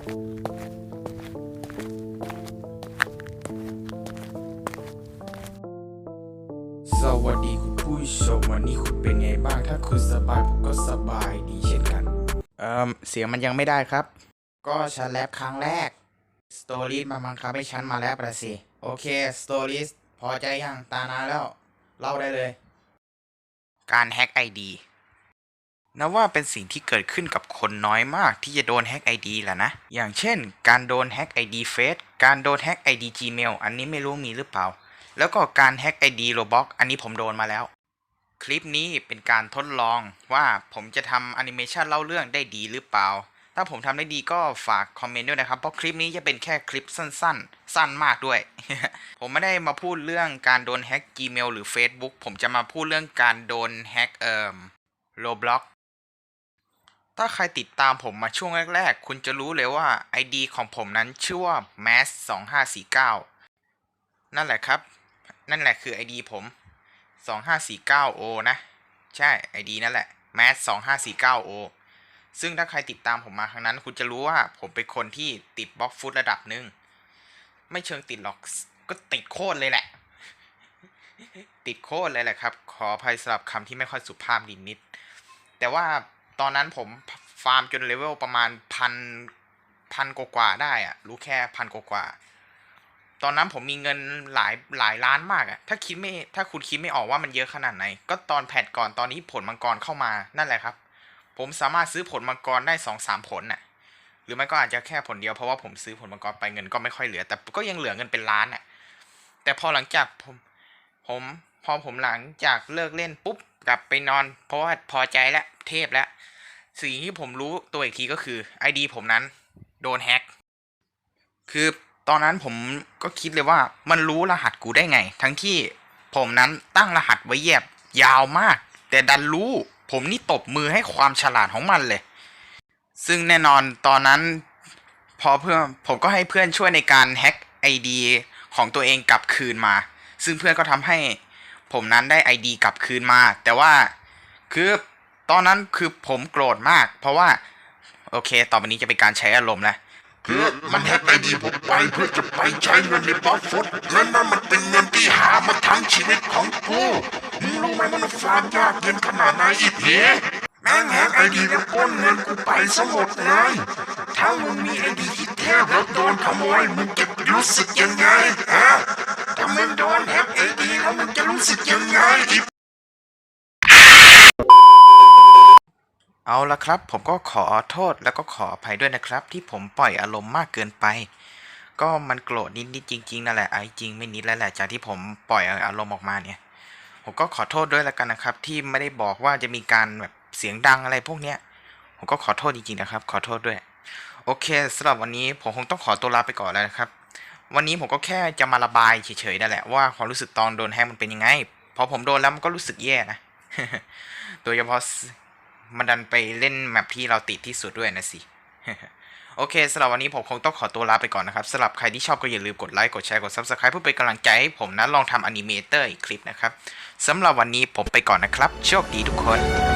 สวัสดีคุณผู้ชมวันนี้คุณเป็นไงบ้างถ้าคุณสบายผมก็สบายดีเช่นกัน เอ่อเสียงมันยังไม่ได้ครับ ก็ฉันแลบครั้งแรกสตอรี่มาบังคับให้ฉันมาแลบละสิ โอเคสตอรี่พอใจยังตานานแล้ว เล่าได้เลย การแฮ็กไอดี นับว่าเป็นสิ่งที่เกิดขึ้นกับคนน้อยมากที่จะโดนแฮ็กไอดีแหละนะ อย่างเช่น การโดนแฮ็กไอดีเฟซการโดนแฮ็กไอดี Gmail อันนี้ไม่รู้มีหรือเปล่า แล้วก็การแฮ็ก ID Roblox อันนี้ผมโดนมาแล้ว คลิปนี้เป็นการทดลองว่าผมจะทำแอนิเมชันเล่าเรื่องได้ดีหรือเปล่า ถ้าผมทำได้ดีก็ฝากคอมเมนต์ด้วยนะครับ เพราะคลิปนี้จะเป็นแค่คลิปสั้น ๆ สั้นมากด้วย ผมไม่ได้มาพูดเรื่องการโดนแฮ็ก Gmail หรือ Facebook ผมจะมาพูดเรื่องการโดนแฮ็กเอ่อ Roblox ถ้าใครติดตามผมมาช่วงแรก ๆ คุณจะรู้เลยว่า ID ของผมนั้นชื่อว่า mass 2549 นั่นแหละครับ นั่นแหละคือ ID ผม 2549O นะ ใช่ ID นั่นแหละ mass 2549O ซึ่งถ้าใครติดตามผมมาครั้งนั้น คุณจะรู้ว่าผมเป็นคนที่ติดบล็อกฟุตระดับหนึ่ง ไม่เชิงติดหรอก ก็ติดโคตรเลยแหละ ติดโคตรเลยแหละครับ ขออภัยสำหรับคำที่ไม่ค่อยสุภาพนิดนิด แต่ว่าตอนนั้นผม ฟาร์มจนเลเวลประมาณพันพันกว่าได้อะรู้แค่พันกว่า ตอนนั้นผมมีเงินหลายหลายล้านมากอะถ้าคิดไม่ถ้าคุณคิดไม่ออกว่ามันเยอะขนาดไหน ก็ตอนแพทก่อนตอนนี้ผลมังกรเข้ามานั่นแหละครับ ผมสามารถซื้อผลมังกรได้สองสามผลน่ะ หรือไม่ก็อาจจะแค่ผลเดียวเพราะว่าผมซื้อผลมังกรไปเงินก็ไม่ค่อยเหลือ แต่ก็ยังเหลือเงินเป็นล้านน่ะแต่พอหลังจากผมผมพอผมหลังจากเลิกเล่นปุ๊บกลับไปนอน เพราะว่าพอใจแล้วเทพแล้ว สิ่งที่ผมรู้ตัวอีกทีก็คือ ID ผมนั้นโดนแฮ็ก คือตอนนั้นผมก็คิดเลยว่ามันรู้รหัสกูได้ไง ทั้งที่ผมนั้นตั้งรหัสไว้แยบยาวมาก แต่ดันรู้ ผมนี่ตบมือให้ความฉลาดของมันเลย ซึ่งแน่นอนตอนนั้นพอเพื่อนผมก็ให้เพื่อนช่วยในการแฮ็ก ID ของตัวเองกลับคืนมา ซึ่งเพื่อนก็ทำให้ผมนั้นได้ ID กลับคืนมา แต่ว่าคือ ตอนนั้นคือผมโกรธมาก เพราะว่า โอเค ต่อไปนี้จะเป็นการใช้อารมณ์แล้วคือมันแฮกไอดีผมไปเพื่อจะไปใช้เงินในบล็อกฟุตเงินนั้นมันเป็นเงินที่หามาทั้งชีวิตของกูมึงรู้ไหมมันฟาร์มยากเย็นขนาดไหนอีกเหแม่งแฮกไอดีแล้วปล้นเงินกูไปซะหมดเลยถ้ามึงมีไอดีที่เทพแล้วโดนขโมยมึงจะรู้สึกยังไงฮะถ้ามึงโดนแฮกไอดีแล้วมึงจะรู้สึกยังไงอี เอาละครับ ผมก็ขอโทษแล้วก็ขออภัยด้วยนะครับ ที่ผมปล่อยอารมณ์มากเกินไป ก็มันโกรธนิดๆจริงๆนั่นแหละไอ้จริงไม่นิดแล้วแหละจากที่ผมปล่อยอารมณ์ออกมาเนี่ย ผมก็ขอโทษด้วยแล้วกันนะครับ ที่ไม่ได้บอกว่าจะมีการแบบเสียงดังอะไรพวกเนี้ย ผมก็ขอโทษจริงๆนะครับ ขอโทษด้วย โอเคสำหรับวันนี้ผมคงต้องขอตัวลาไปก่อนแล้วนะครับ วันนี้ผมก็แค่จะมาระบายเฉยๆนั่นแหละว่าความรู้สึกตอนโดนแฮกมันเป็นยังไงพอผมโดนแล้วมันก็รู้สึกแย่นะโดยเฉพาะ มันดันไปเล่นแมปที่เราติดที่สุดด้วยนะสิ โอเคสำหรับวันนี้ผมคงต้องขอตัวลาไปก่อนนะครับสำหรับใครที่ชอบก็อย่าลืมกดไลค์กดแชร์กด Subscribe เพื่อเป็นกำลังใจให้ผมนะลองทำอนิเมเตอร์อีกคลิปนะครับสำหรับวันนี้ผมไปก่อนนะครับ โชคดีทุกคน